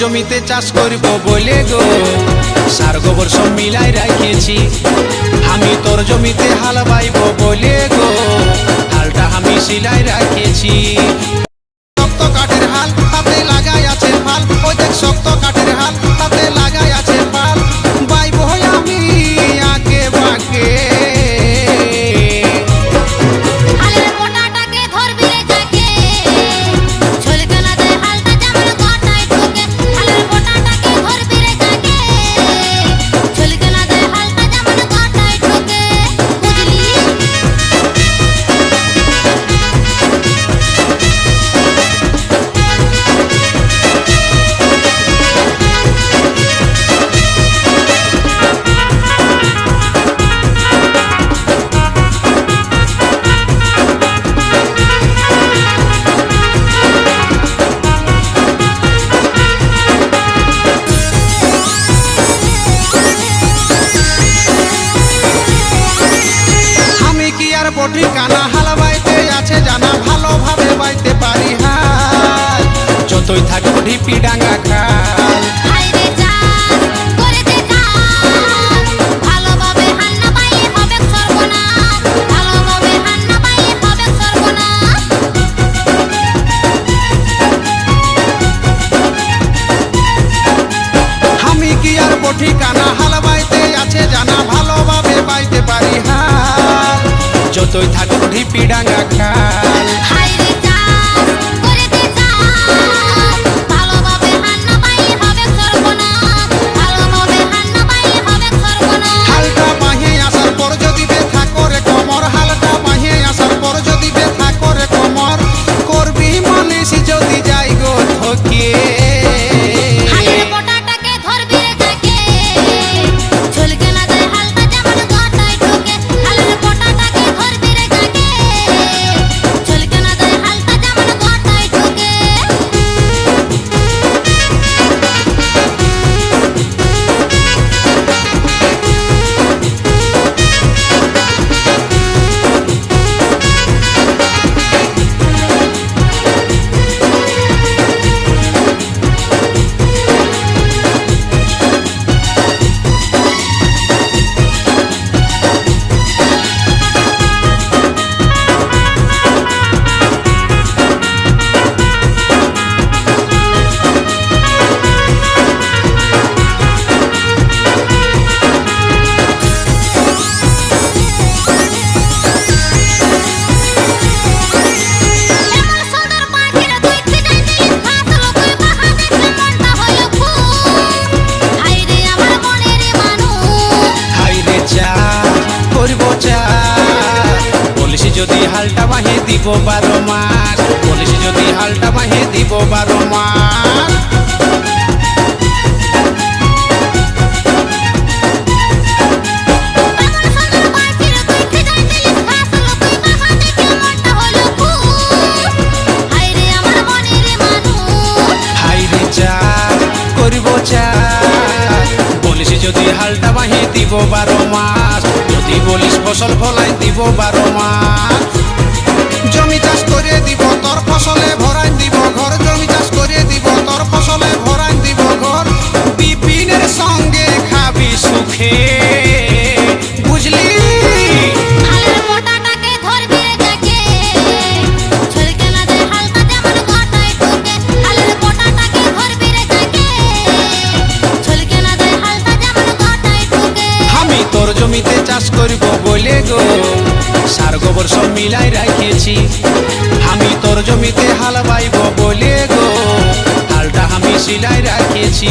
জমিতে চাষ করব বলে গো। সার গোবর সব মিলাই রাখিয়েছি আমি তোর জমিতে হাল বাইব বলে গো। হালটা আমি সিলাই রাখিয়েছি ঢিপি ডাঙ্গা খাল। আমি কি আর বাইতে আছে ভালোভাবে বাইতে পারি যতই থাকুক ঢিপি ডাঙ্গা দিব বারো মাস। পুলিশ যদি হালটা বাহি দিব বারো মাস। বলিস যদি হালটা বাহি দিব বারো মাস। যদি বলিস ফসল ফলাই দিব বারো মাস। জমিতে চাষ করব বলে গো। সার গোবর সব মিলাই রাখিয়েছি। আমি তোর জমিতে হাল বাইব বলে গো। হালটা আমি সিলাই রাখিয়েছি।